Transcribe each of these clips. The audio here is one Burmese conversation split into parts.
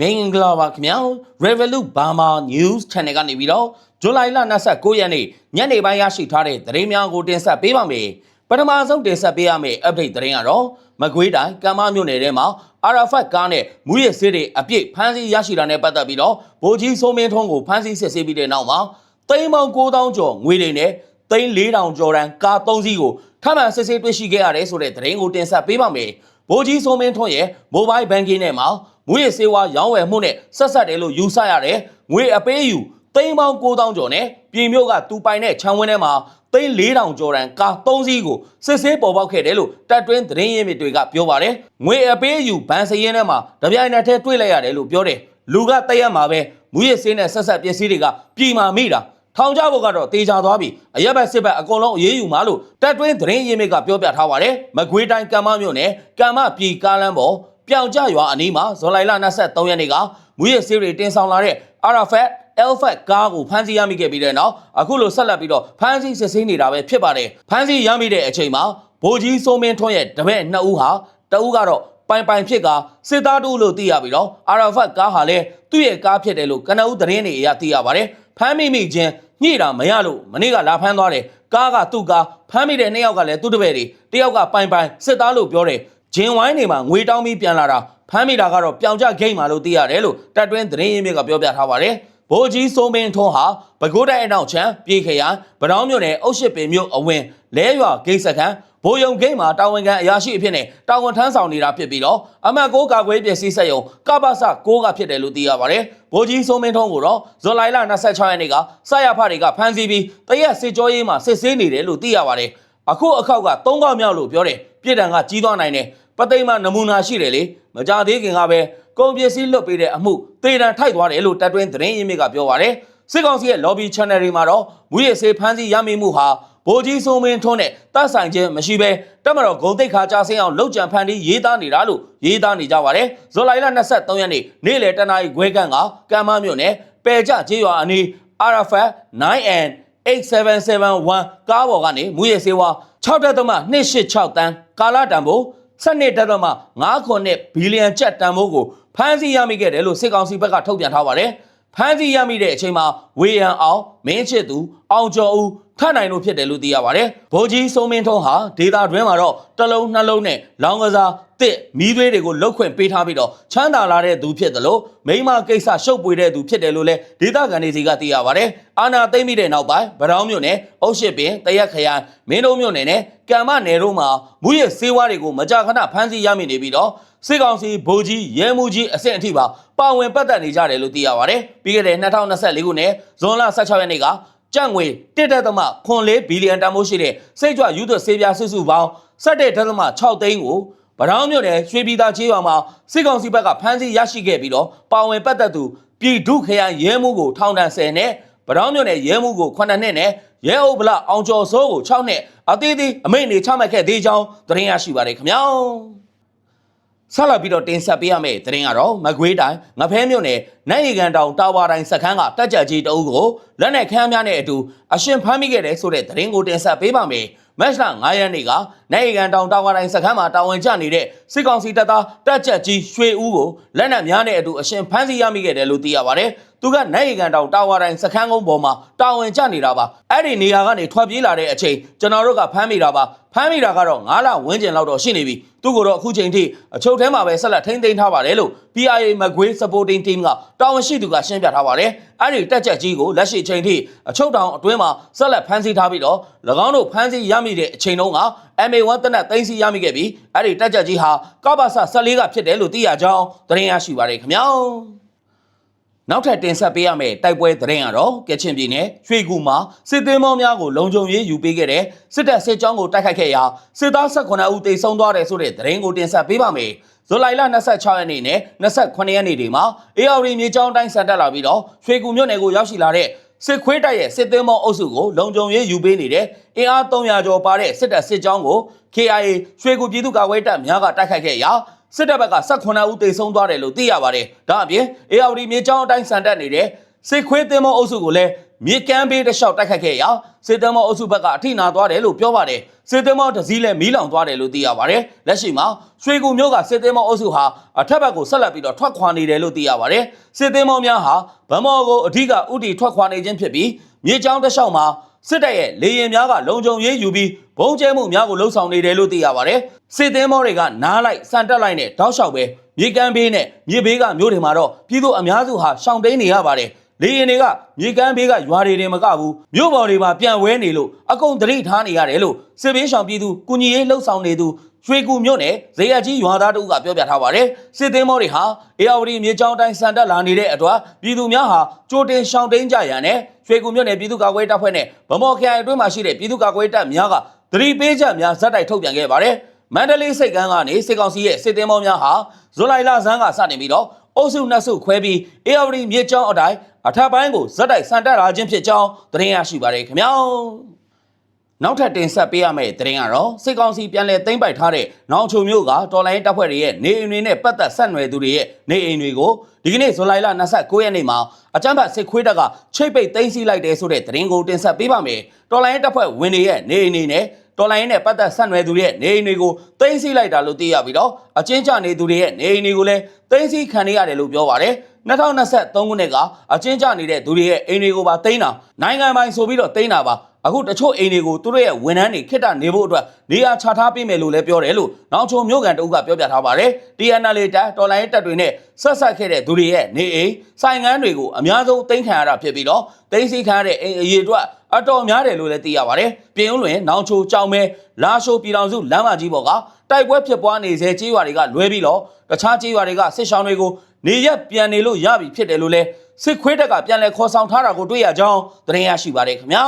မင်္ဂလာပါခင်ဗျာ Revolut Burma News Channel ကနေပြီးတော့ဇူလိုင်လ29ရက်နေ့ညနေပိုင်းရရှိထားတဲ့သတင်းများကိုတင်ဆက်ပေးပါမယ်ပထမဆုံးတင်ဆက်ပေးရမယ့် update သတင်းကတော့မကွေးတိုင်းကမ္မမြို့နယ်ထဲမှာအာရာဖတ်ကားနဲ့မူရစ်ဆေးတွေအပြည့်ဖမ်းဆီးရရှိတာနဲ့ပတ်သက်ပြီးတော့ဗိုလ်ကြီးစိုးမင်းထွန်းကိုဖမ်းဆီးစစ်ဆေးပြီးတဲ့နောက်မှာသိန်းပေါင်း9000ကျော်ငွေတွေနဲ့သိန်း4000ကျော်တန်းကား3စီးကိုထပ်မံစစ်ဆေးတွေ့ရှိခဲ့ရတယ်ဆိုတဲ့သတင်းကိုတင်ဆက်ပေးပါမယ်ဗိုလ်ကြီးစိုးမင်းထွန်းရဲ့ mobile banking နဲ့မှာ ငွေစေဝါရောင်းဝယ်မှုနဲ့ဆက်ဆက်တယ်လို့ယူဆရတယ်ငွေအပေးယူသိန်းပေါင်း9000ကျော်နဲ့ပြည်မြို့ကတူပိုင်တဲ့ခြံဝင်းထဲမှာသိန်း4000ကျော်တန်ကား3စီးကိုစစ်ဆေးပေါ်ပေါက်ခဲ့တယ်လို့တပ်တွင်းသတင်းရင်းမြစ်တွေကပြောပါတယ်ငွေအပေးယူဘဏ်စရင်းထဲမှာတပြိုင်နက်တည်းတွေ့လိုက်ရတယ်လို့ပြောတယ်လူကတရက်မှာပဲမူရစ်ဆေးနဲ့ဆက်ဆက်ပစ္စည်းတွေကပြည်မာမိတာထောင်ကြဖို့ကတော့တေချာသွားပြီအရက်ဘက်စစ်ဘက်အကုန်လုံးအေးအေးယူမှာလို့တပ်တွင်းသတင်းရင်းမြစ်ကပြောပြထားပါတယ်မကွေးတိုင်းကမ္မမြို့နယ်ကမ္မပြည်ကားလမ်းပေါ် ပြောင်ကျရွာအနီးမှာဇွန်လလ23ရက်နေ့ကမူရစ်ဆေးတွေတင်ဆောင်လာတဲ့ Arafat Alphat ကားကိုဖမ်းဆီးရမိခဲ့ပြီးတဲ့နောက်အခုလိုဆက်လက်ပြီးတော့ဖမ်းဆီးစစ်ဆေးနေတာပဲဖြစ်ပါတယ်ဖမ်းဆီးရမိတဲ့အချိန်မှာဗိုလ်ကြီးစိုးမင်းထွန်းရဲ့တပည့်နှစ်ဦးဟာတဦးကတော့ပိုင်ပိုင်ဖြစ်ကစစ်သားတူလို့သိရပြီးတော့အာရာဖတ်ကားဟာလည်းသူ့ရဲ့ကားဖြစ်တယ်လို့ကနဦးသတင်းတွေအရသိရပါတယ်ဖမ်းမိမိချင်းညှိတာမရလို့မနေ့ကလာဖမ်းသွားတယ်ကားကသူ့ကားဖမ်းမိတဲ့နှစ်ယောက်ကလည်းသူ့တပည့်တွေတယောက်ကပိုင်ပိုင်စစ်သားလို့ပြောတယ် ဂျင်ဝိုင်းနေမှာငွေတောင်းပြီးပြန်လာတာဖမ်းမိတာကတော့ပြောင်ကျဂိတ်မှာလို့သိရတယ်လို့တပ်တွင်းသတင်းရင်းမြစ်ကပြောပြထားပါတယ်ဗိုလ်ကြီးစိုးမင်းထွန်းဟာပဲခူးတိုင်းအနောက်ချမ်းပြည်ခရိုင်ဗဒေါင်းမြို့နယ်အုတ်ရှိပင်မြို့အဝင်လဲရွာဂိတ်စခန်းဘိုးယုံဂိတ်မှာတာဝန်ခံအရာရှိအဖြစ်နဲ့တာဝန်ထမ်းဆောင်နေတာဖြစ်ပြီးတော့အမှတ်6ကာကွယ်ပစ္စည်းစက်ရုံကပ္ပစ6ကဖြစ်တယ်လို့သိရပါတယ်။ဗိုလ်ကြီးစိုးမင်းထွန်းကိုတော့ဇွန်လ26ရက်နေ့ကစရဖတွေကဖမ်းဆီးပြီးတရက်စစ်ကြောရေးမှာစစ်ဆေးနေတယ်လို့သိရပါတယ်။အခုအခောက်က3កောက်မြောက်လို့ပြောတယ်။ပြည်တံကကြီးသွားနိုင်တယ်။ ပသိမ်မှာနမူနာရှိတယ်လေ။မကြသေးခင်ကပဲကုန်ပစ္စည်းလွတ်ပေးတဲ့အမှုသေတံထိုက်သွားတယ်လို့တပ်တွင်းသတင်းရင်းမြစ်ကပြောပါတယ်။စစ်ကောင်စီရဲ့ lobby channel တွေမှာတော့မူရစေးဖမ်းဆီးရမိမှုဟာဗိုလ်ကြီးစိုးမင်းထွန်းနဲ့တပ်ဆိုင်ခြင်းမရှိဘဲတက်မတော်ဂုံတိတ်ခါကြားဆင်းအောင်လှုပ်ကြံဖန်တီးရေးသားနေတာလို့ရေးသားနေကြပါတယ်။ဇွန်လ23ရက်နေ့နေ့လယ်တနာရီခွဲခန့်ကကမ်းမမြို့နယ်ပယ်ကျကျေးရွာအနီး Arafat 9and 8771ကားပေါ်ကနေမူရစေးဝါ6.286တန်းကာလာတန်ဖိုး 12.5ခုနှစ်ဘီလီယံကျပ်တန်ဖိုးကိုဖမ်းဆီးရမိခဲ့တယ်လို့စစ်ကောင်စီဘက်ကထုတ်ပြန်ထားပါတယ်။ဖမ်းဆီးရမိတဲ့အချိန်မှာဝေယံအောင်မင်းချစ်သူအောင်ကျော်ဦး ထနိုင်လို့ဖြစ်တယ်လို့သိရပါတယ်။ဗိုလ်ကြီးစိုးမင်းထုံးဟာဒေတာတွင်းမှာတော့တစ်လုံးနှလုံးနဲ့လောင်းကစားတစ်မီးသွေးတွေကိုလုတ်ခွင့်ပေးထားပြီးတော့ချမ်းသာလာတဲ့သူဖြစ်တယ်လို့မိမကိစ္စရှုပ်ပွေတဲ့သူဖြစ်တယ်လို့လည်းဒေတာကန်တွေစီကသိရပါတယ်။အာနာသိမ့်မိတဲ့နောက်ပိုင်းဗရောင်းမြို့နယ်အုတ်ရှိပင်တရက်ခရိုင်မင်းတို့မြို့နယ်နဲ့ကံမနယ်တို့မှာမူရစေဝါတွေကိုမကြာခဏဖမ်းဆီးရမိနေပြီးတော့စစ်ကောင်စီဗိုလ်ကြီးရဲမှုကြီးအဆင့်အထိပါပါဝင်ပတ်သက်နေကြတယ်လို့သိရပါတယ်။ပြီးခဲ့တဲ့2024ခုနှစ်ဇွန်လ16ရက်နေ့က ကြန့်ငွေ1.4ဘီလီယံတန်ဖိုးရှိတဲ့စိတ်ကြွယူသွဆေးပြားစုစုပေါင်း17.6သိန်းကိုဗရောင်းမြို့နယ်ရွှေပြည်သာချေးရွာမှာစစ်ကောင်စီဘက်ကဖမ်းဆီးရရှိခဲ့ပြီးတော့ပါဝင်ပတ်သက်သူပြည်ဒုခရိုင်ရဲမှုကိုထောင်ဒဏ်10နဲ့ဗရောင်းမြို့နယ်ရဲမှုကို9နှစ်နဲ့ရဲအုပ်ဗလအောင်ကျော်စိုးကို6နှစ်အသေးသေးအမိန့်နေချမှတ်ခဲ့သေးကြောင်းသတင်းရရှိပါတယ်ခင်ဗျာ ဆက်လက်ပြီးတော့တင်ဆက်ပေးရမယ့်သတင်းကတော့မကွေးတိုင်းငဖဲမြို့နယ်နိုင်ရီကန်တောင်တာဝါတိုင်းစခန်းကတက်ကြကြီးတအုပ်ကိုလက်နက်ခမ်းများနဲ့အတူအရှင်ဖမ်းမိခဲ့တဲ့ဆိုတဲ့သတင်းကိုတင်ဆက်ပေးပါမယ်မတ်လ9ရက်နေ့ကနိုင်ရီကန်တောင်တာဝါတိုင်းစခန်းမှာတာဝန်ကျနေတဲ့စစ်ကောင်စီတပ်သားတက်ကြကြီးရွှေဦးကိုလက်နက်များနဲ့အတူအရှင်ဖမ်းဆီးရမိခဲ့တယ်လို့သိရပါတယ် သူကနိုင်ရီကန်တောင်တာဝါတိုင်းစခန်းကုန်းပေါ်မှာတာဝန်ကျနေတာပါအဲ့ဒီနေရာကနေထွက်ပြေးလာတဲ့အချိန်ကျွန်တော်တို့ကဖမ်းမိတာပါဖမ်းမိတာကတော့9လဝန်းကျင်လောက်တော့ရှိနေပြီသူ့ကိုတော့အခုချိန်ထိအချုပ်ထဲမှာပဲဆက်လက်ထိန်းသိမ်းထားပါတယ်လို့ PIA မကွေး supporting team ကတာဝန်ရှိသူကရှင်းပြထားပါတယ်အဲ့ဒီတက်ချက်ကြီးကိုလက်ရှိချိန်ထိအချုပ်တောင်အတွင်းမှာဆက်လက်ဖမ်းဆီးထားပြီးတော့၎င်းတို့ဖမ်းဆီးရမိတဲ့အချိန်တုန်းက MA1 တနက်သိမ်းဆီးရမိခဲ့ပြီးအဲ့ဒီတက်ချက်ကြီးဟာကပ္ပစ14ကဖြစ်တယ်လို့သိရကြောင်းသတင်းရရှိပါတယ်ခင်ဗျာ နောက်ထပ်တင်ဆက်ပေးရမယ့်တိုက်ပွဲသတင်းကတော့ကချင်ပြည်နယ်ရွှေကူမှာစစ်သေးမောင်းများကိုလုံခြုံရေးယူပေးခဲ့တဲ့စစ်တပ်စစ်ကြောင်းကိုတိုက်ခိုက်ခဲ့ရာစစ်သား18ဦးတေဆုံးသွားတယ်ဆိုတဲ့သတင်းကိုတင်ဆက်ပေးပါမယ်။ဇူလိုင်လ26ရက်နေ့နဲ့28ရက်နေ့တွေမှာ AR မြေကြောင်းတိုင်းစံတက်လာပြီးတော့ရွှေကူမြို့နယ်ကိုရောက်ရှိလာတဲ့စစ်ခွေးတိုက်ရဲ့စစ်သေးမောင်းအုပ်စုကိုလုံခြုံရေးယူပေးနေတဲ့အင်အား300ကျော်ပါတဲ့စစ်တပ်စစ်ကြောင်းကို KIA ရွှေကူပြည်သူ့ကာကွယ်တပ်များကတိုက်ခိုက်ခဲ့ရာ စစ်တပ်ဘက်က18ဦးသေဆုံးသွားတယ်လို့သိရပါတယ်။ဒါအပြင် AR မြေကြောင်းအတိုင်းစံတက်နေတဲ့စစ်ခွေးသင်းမောအုပ်စုကိုလည်းမြေကမ်းဘေးတစ်လျှောက်တိုက်ခတ်ခဲ့ရာစစ်သည်မောအုပ်စုဘက်ကအထိနာသွားတယ်လို့ပြောပါတယ်စစ်သည်မောတစ်စည်းလည်းမီးလောင်သွားတယ်လို့သိရပါတယ်လက်ရှိမှာရွှေကူမျိုးကစစ်သည်မောအုပ်စုဟာအထက်ဘက်ကိုဆက်လက်ပြီးတော့ထွက်ခွာနေတယ်လို့သိရပါတယ်စစ်သည်မောများဟာဗမော်ကိုအဓိကဥတီထွက်ခွာနေခြင်းဖြစ်ပြီးမြေကြောင်းတစ်လျှောက်မှာ စစ်တပ်ရဲ့လေရင်များကလုံခြုံရေးယူပြီးဘုံကျဲမှုများကိုလှုံ့ဆော်နေတယ်လို့သိရပါတယ်စစ်သည်မောတွေကနားလိုက်စံတက်လိုက်နဲ့တောက်လျှောက်ပဲမြေကမ်းဘေးနဲ့မြေဘေးကမျိုးတွေမှာတော့ပြည်သူအများစုဟာရှောင်တိန်နေရပါတယ်လေရင်တွေကမြေကမ်းဘေးကရွာတွေတင်မကဘူးမြို့ပေါ်တွေမှာပြန်ဝဲနေလို့အကုန်သတိထားနေရတယ်လို့စစ်ဘေးရှောင်ပြည်သူကုညီရေးလှုပ်ဆောင်နေသူ ရွှေကူမြို့နယ်ဇေယျကြီးရွာသားတို့ကပြောပြထားပါတယ်စစ်သေးမောတွေဟာအေယာဝတီမြေကြောင်းတိုင်းစံတက်လာနေတဲ့အတွက်ပြည်သူများဟာကြိုတင်ရှောင်တိန်ကြရန်နဲ့ရွှေကူမြို့နယ်ပြည်သူ့ကာကွယ်ရေးတပ်ဖွဲ့နဲ့ဗမော်ခရိုင်အတွင်းမှာရှိတဲ့ပြည်သူ့ကာကွယ်ရေးတပ်များကသတိပေးချက်များဇက်တိုက်ထုတ်ပြန်ခဲ့ပါတယ်မန္တလေးစိတ်ကမ်းကနေစစ်ကောင်စီရဲ့စစ်သေးမောများဟာဇူလိုင်လဆန်းကစတင်ပြီးတော့အုပ်စုနှစ်စုခွဲပြီးအေယာဝတီမြေကြောင်းအတိုင်းအထက်ပိုင်းကိုဇက်တိုက်ဆန်တက်လာခြင်းဖြစ်ကြောင်းသတင်းရရှိပါတယ်ခင်ဗျာ နောက်ထပ်တင်ဆက်ပေးရမယ့်သတင်းကတော့စစ်ကောင်စီပြန်လည်သိမ်းပိုက်ထားတဲ့နောင်ချုံမျိုးကတော်လိုင်းတပ်ဖွဲ့တွေရဲ့နေအိမ်တွေနဲ့ပတ်သက်ဆက်နွယ်သူတွေရဲ့နေအိမ်တွေကိုဒီကနေ့ဇူလိုင်လ29ရက်နေ့မှာအကြမ်းဖက်စစ်ခွေးတပ်ကချိတ်ပိတ်သိမ်းဆည်းလိုက်တဲ့ဆိုတဲ့သတင်းကိုတင်ဆက်ပေးပါမယ်တော်လိုင်းတပ်ဖွဲ့ဝင်တွေရဲ့နေအိမ်တွေနဲ့တော်လိုင်းနဲ့ပတ်သက်ဆက်နွယ်သူတွေရဲ့နေအိမ်တွေကိုသိမ်းဆည်းလိုက်တာလို့သိရပြီးတော့အချင်းချနေသူတွေရဲ့နေအိမ်တွေကိုလည်းသိမ်းဆည်းခံနေရတယ်လို့ပြောပါတယ် 2023ခုနှစ်ကအချင်းချနေတဲ့သူတွေရဲ့အိမ်တွေကိုပါသိမ်းတာနိုင်ငံပိုင်ဆိုပြီးတော့သိမ်းတာပါအခုတချို့အိမ်တွေကိုသူတို့ရဲ့ဝန်ထမ်းတွေခိတ္တနေဖို့အတွက်နေရာချထားပေးမယ်လို့လည်းပြောတယ်လို့နောက်ချုံမျိုးကန်တအုပ်ကပြောပြထားပါတယ် TNL တပ်တော်လိုင်းတပ်တွေနဲ့ဆက်ဆက်ခဲ့တဲ့သူတွေရဲ့နေအိမ်ဆိုင်ငန်းတွေကိုအများဆုံးသိမ်းခံရတာဖြစ်ပြီးတော့သိမ်းဆည်းခံရတဲ့အိမ်အရေအတွက်အတော်များတယ်လို့လည်းသိရပါတယ်ပြင်ဦးလွင်နောင်ချိုကြောင်မဲလာရှိုးပြည်တော်စုလမ်းမကြီးပေါ်ကတိုက်ပွဲဖြစ်ပွားနေစေကြေးရွာတွေကလွဲပြီးတော့တခြားကြေးရွာတွေကစစ်ရှောင်းတွေကို နေရက်ပြန်နေလို့ရပြီဖြစ်တယ်လို့လည်းစစ်ခွေးတပ်ကပြန်လဲခေါ်ဆောင်ထားတာကိုတွေ့ရကြောင်းသတင်းရရှိပါတယ်ခင်ဗျာ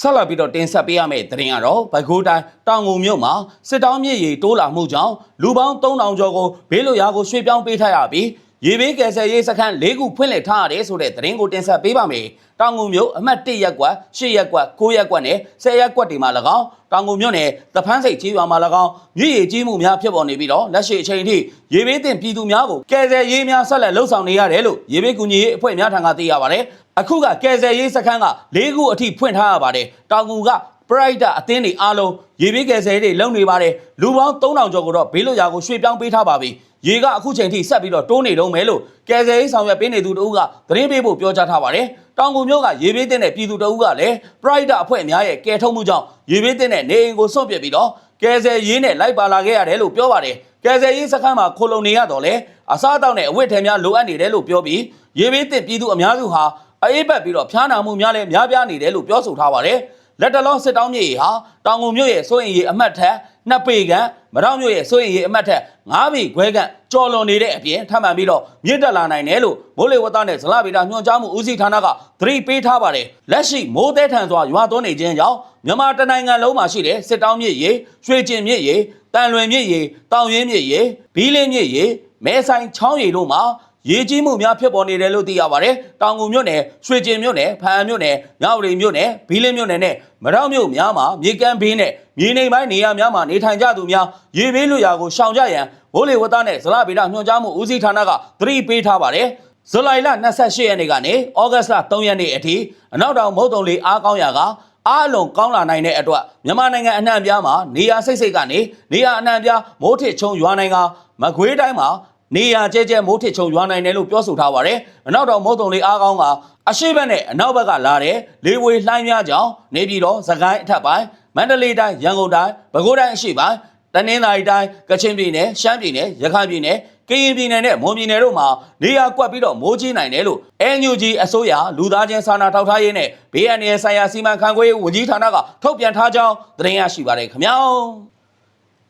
ဆက်လက်ပြီးတော့တင်ဆက်ပေးရမယ့်သတင်းကတော့ဘိုက်ခိုးတိုင်းတောင်ငုံမြို့မှာစစ်တောင်းမြစ်ရီတိုးလာမှုကြောင့်လူပေါင်း3000ကျော်ကိုဘေးလွတ်ရာကိုရွှေ့ပြောင်းပေးထားရပြီး ရေဘေးကယ်ဆယ်ရေးစခန်း၄ခုဖွင့်လှစ်ထားရတယ်ဆိုတဲ့သတင်းကိုတင်ဆက်ပေးပါမယ်။တောင်ငုံမြို့အမှတ်၁ရပ်ကွက်၈ရပ်ကွက်၉ရပ်ကွက်နဲ့၁၀ရပ်ကွက်တွေမှာ၎င်းတောင်ငုံမြို့နယ်သဖန်းစိတ်ကြီးရွာမှာ၎င်းမြစ်ရေကြီးမှုများဖြစ်ပေါ်နေပြီးတော့လက်ရှိအချိန်ထိရေဘေးတင်ပြည်သူများကိုကယ်ဆယ်ရေးများဆက်လက်လှုပ်ဆောင်နေရတယ်လို့ရေဘေးကူညီရေးအဖွဲ့များထံကသိရပါတယ်။အခုကကယ်ဆယ်ရေးစခန်းက၄ခုအထိဖွင့်ထားရပါတယ်။တောင်ငုံက Brighter အသင်းတွေအားလုံးရေဘေးကယ်ဆယ်ရေးတွေလုပ်နေပါတယ်လူပေါင်း3000ကျော်ကိုတော့ဘေးလွတ်ရာကိုရွှေ့ပြောင်းပေးထားပါပြီရေကအခုချိန်ထိဆက်ပြီးတော့တိုးနေတော့မယ်လို့ကယ်ဆယ်ရေးဆောင်ရွက်ပေးနေသူတို့ကသတင်းပေးဖို့ပြောကြားထားပါတယ်တောင်ကုန်မျိုးကရေဘေးတင်တဲ့ပြည်သူတို့ကလည်း Brighter အဖွဲ့အများရဲ့ကယ်ထုတ်မှုကြောင့်ရေဘေးတင်တဲ့နေအိမ်ကိုစွန့်ပစ်ပြီးတော့ကယ်ဆယ်ရေးနဲ့လိုက်ပါလာခဲ့ရတယ်လို့ပြောပါတယ်ကယ်ဆယ်ရေးစခန်းမှာခိုလုံနေရတော့လေအစားအသောက်နဲ့အဝတ်ထည်များလိုအပ်နေတယ်လို့ပြောပြီးရေဘေးတင်ပြည်သူအများစုဟာအေးပတ်ပြီးတော့ဖျားနာမှုများလည်းများပြားနေတယ်လို့ပြောဆိုထားပါတယ် လက်တလုံးစစ်တောင်းမြေဟာတောင်ငုံမြို့ရဲ့စိုးရင်ရေးအမှတ်ထက်နှစ်ပေကန်မတော်မြို့ရဲ့စိုးရင်ရေးအမှတ်ထက်9ပေခွဲကန်ကြော်လွန်နေတဲ့အပြင်ထပ်မံပြီးတော့မြင့်တက်လာနိုင်တယ်လို့မိုးလေဝသနဲ့ဇလဗေဒညွှန်ကြားမှုဦးစီးဌာနကသတိပေးထားပါတယ်လက်ရှိမိုးသည်ထန်စွာရွာသွန်းနေခြင်းကြောင့်မြန်မာတနိုင်ငံလုံးမှာရှိတဲ့စစ်တောင်းမြေရေရွှေကျင်မြေရေတန်လွင်မြေရေတောင်ရင်းမြေရေဘီးလင်းမြေရေမဲဆိုင်ချောင်းရေတို့မှာ ရေကြီးမှုများဖြစ်ပေါ်နေတယ်လို့သိရပါတယ်။တောင်ငူမြို့နယ်၊ရွှေကျင်မြို့နယ်၊ဖန်မြို့နယ်၊ညောင်ရီမြို့နယ်၊ဘီလင်းမြို့နယ်နဲ့မရောမြို့များမှာမြေကမ်းဘေးနဲ့မြေနေပိုင်းနေရာများမှာနေထိုင်ကြသူများရေဘေးလွတ်ရာကိုရှောင်ကြရန်ဘိုးလေဝသနဲ့ဇလဗေဒညွှန်ကြားမှုဦးစီးဌာနကသတိပေးထားပါတယ်။ဇူလိုင်လ28ရက်နေ့ကနေဩဂတ်လ3ရက်နေ့အထိအနောက်တောင်မုတ်တုံလေးအားကောင်းရာကအားလုံးကောင်းလာနိုင်တဲ့အတွက်မြန်မာနိုင်ငံအနှံ့အပြားမှာနေရာစိတ်စိတ်ကနေနေရာအနှံ့အပြားမိုးထစ်ချုံရွာနိုင်ကမကွေးတိုင်းမှာ နေရာကျဲကျဲမိုးထစ်ချုံရွာနိုင်တယ်လို့ပြောဆိုထားပါတယ်။အနောက်တောင်မုတ်တုံလေးအားကောင်းကအရှိတ်ဘက်နဲ့အနောက်ဘက်ကလာတဲ့လေဝေလှိုင်းများကြောင့်နေပြည်တော်စကိုင်းအထက်ပိုင်းမန္တလေးတိုင်းရန်ကုန်တိုင်းပဲခူးတိုင်းအရှိတ်ပိုင်းတနင်္သာရီတိုင်းကချင်ပြည်နယ်ရှမ်းပြည်နယ်ရခိုင်ပြည်နယ်ကရင်ပြည်နယ်နဲ့မွန်ပြည်နယ်တို့မှာနေရာကွက်ပြီးတော့မိုးကြီးနိုင်တယ်လို့ NUG အစိုးရလူသားချင်းစာနာထောက်ထားရေးနဲ့ဘေးအန္တရာယ်ဆိုင်ရာစီမံခန့်ခွဲရေးဝန်ကြီးဌာနကထုတ်ပြန်ထားကြောင်းသတင်းရရှိပါတယ်ခင်ဗျာ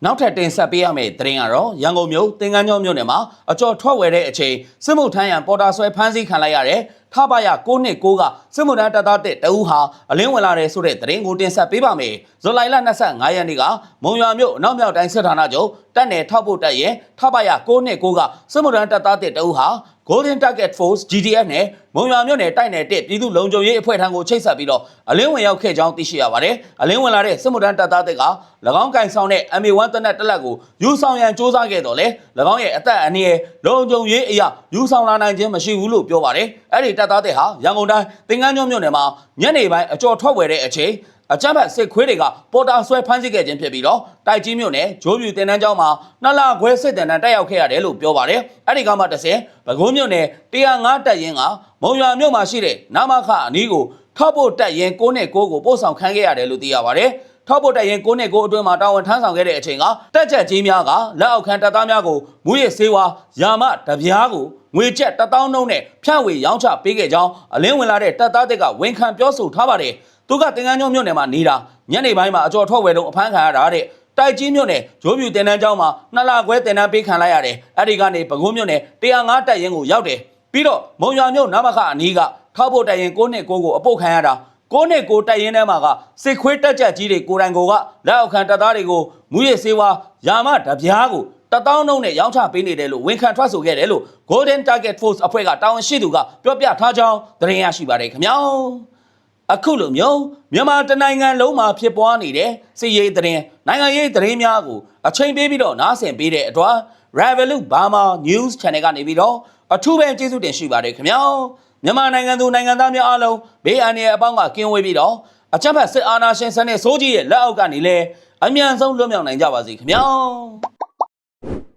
နောက်ထပ်တင်ဆက်ပေးရမယ့်သတင်းကတော့ရန်ကုန်မြို့တင်ကန်းကျောင်းမြို့နယ်မှာအကြော်ထွက်ဝယ်တဲ့အချိန်စစ်မှုထမ်းရန်ပေါ်တာဆွဲဖမ်းဆီးခံလိုက်ရတဲ့ထပရ6နှစ်6ကစစ်မှုထမ်းတပ်သားတဲ့တအူးဟာအလင်းဝင်လာတဲ့ဆိုတဲ့သတင်းကိုတင်ဆက်ပေးပါမယ်ဇူလိုင်လ25ရက်နေ့ကမုံရွာမြို့အနောက်မြောက်တိုင်းစစ်ဌာနချုပ်တပ်နယ်ထောက်ဖို့တပ်ရဲ့ထပရ6နှစ်6ကစစ်မှုထမ်းတပ်သားတဲ့တအူးဟာ Golden Target Force GDF နဲ့မုံရွာမြို့နယ်တိုက်နယ်တက်ပြည်သူ့လုံခြုံရေးအဖွဲ့ထံကိုချိတ်ဆက်ပြီးတော့အလင်းဝင်ရောက်ခဲ့ကြောင်းသိရှိရပါတယ်။အလင်းဝင်လာတဲ့စစ်မှုထမ်းတပ်သားတွေက၎င်းကင်ဆောင်တဲ့ MA1 တနက်တက်လက်ကိုယူဆောင်ရန်စ조사ခဲ့တော့လေ၎င်းရဲ့အသက်အန္တရာယ်လုံခြုံရေးအရာယူဆောင်လာနိုင်ခြင်းမရှိဘူးလို့ပြောပါတယ်။အဲ့ဒီတပ်တပ်သားတွေဟာရန်ကုန်တိုင်းသင်္ကန်းကျွန်းမြို့နယ်မှာညနေပိုင်းအကြော်ထွက်ဝယ်တဲ့အချိန် အကြမ်းဖက်စစ်ခွေးတွေကပေါ်တာဆွဲဖမ်းဆီးခဲ့ခြင်းဖြစ်ပြီးတော့တိုက်ကြီးမြို့နယ်ဂျိုးပြူတင်တန်းကျောင်းမှာနှစ်လခွဲစစ်တမ်းတန်းတက်ရောက်ခဲ့ရတယ်လို့ပြောပါတယ်။အဲ့ဒီကမှတစ်ဆင့်ပဲခူးမြို့နယ်105တပ်ရင်းကမုံရွာမြို့မှာရှိတဲ့နာမခအနီးကိုထောက်ဖို့တပ်ရင်း9နဲ့9ကိုပို့ဆောင်ခံခဲ့ရတယ်လို့သိရပါတယ်။ထောက်ဖို့တပ်ရင်9နှစ်9အတွင်းမှာတာဝန်ထမ်းဆောင်ခဲ့တဲ့အချိန်ကတက်ချက်ကြီးများကလက်အောက်ခံတပ်သားများကိုမူရစ်စေဝါယာမတပြားကို ငွေကျပ်1000နှုန်းနဲ့ဖြန့်ဝေရောင်းချပေးခဲ့ကြောင်းအလင်းဝင်လာတဲ့တပ်သားတွေကဝန်ခံပြောဆိုထားပါတယ်။သူကတင်ကန်းကျောင်းမြို့နယ်မှာနေတာညနေပိုင်းမှာအကြော်ထွက်ဝဲတော့အဖမ်းခံရတာတဲ့တိုက်ကြီးမြို့နယ်ဂျိုးပြူတင်တန်းကျောင်းမှာနှစ်လခွဲတင်တန်းပေးခံလိုက်ရတယ်။အဲ့ဒီကနေပဲခူးမြို့နယ်105တပ်ရင်းကိုရောက်တယ်။ပြီးတော့မုံရွာမြို့နမခအနီးကထောက်ဖို့တပ်ရင်း9နှစ်9ကိုအပုတ်ခံရတာကိုနဲ့ကိုတိုက်ရင်ထဲမှာကစစ်ခွေးတက်ကြက်ကြီးတွေကိုတိုင်ကိုကလက်အောက်ခံတပ်သားတွေကိုမူရစ်စေးဝါယာမတပြားကို တပေါင်းနှုံးနဲ့ရောင်းချပေးနေတယ်လို့ဝန်ခံထွက်ဆိုခဲ့တယ်လို့ Golden Target Force အဖွဲ့ကတာဝန်ရှိသူကပြောပြထားကြောင်းသတင်းရရှိပါတယ်ခင်ဗျာအခုလိုမျိုးမြန်မာတနိုင်ငံလုံးမှာဖြစ်ပွားနေတဲ့စစ်ရေးသတင်းနိုင်ငံရေးသတင်းများကိုအချိန်ပေးပြီးတော့နားဆင်ပေးတဲ့အတွက် Revolut Burma News Channel ကနေပြီးတော့အထူးပဲကျေးဇူးတင်ရှိပါတယ်ခင်ဗျာမြန်မာနိုင်ငံသူနိုင်ငံသားများအားလုံးဘေးအန္တရာယ်အပေါင်းကကင်းဝေးပြီးတော့အကြမ်းဖက်စစ်အာဏာရှင်စနစ်စိုးကြီးရဲ့လက်အောက်ကနေလဲအမြန်ဆုံးလွတ်မြောက်နိုင်ကြပါစေခင်ဗျာ you.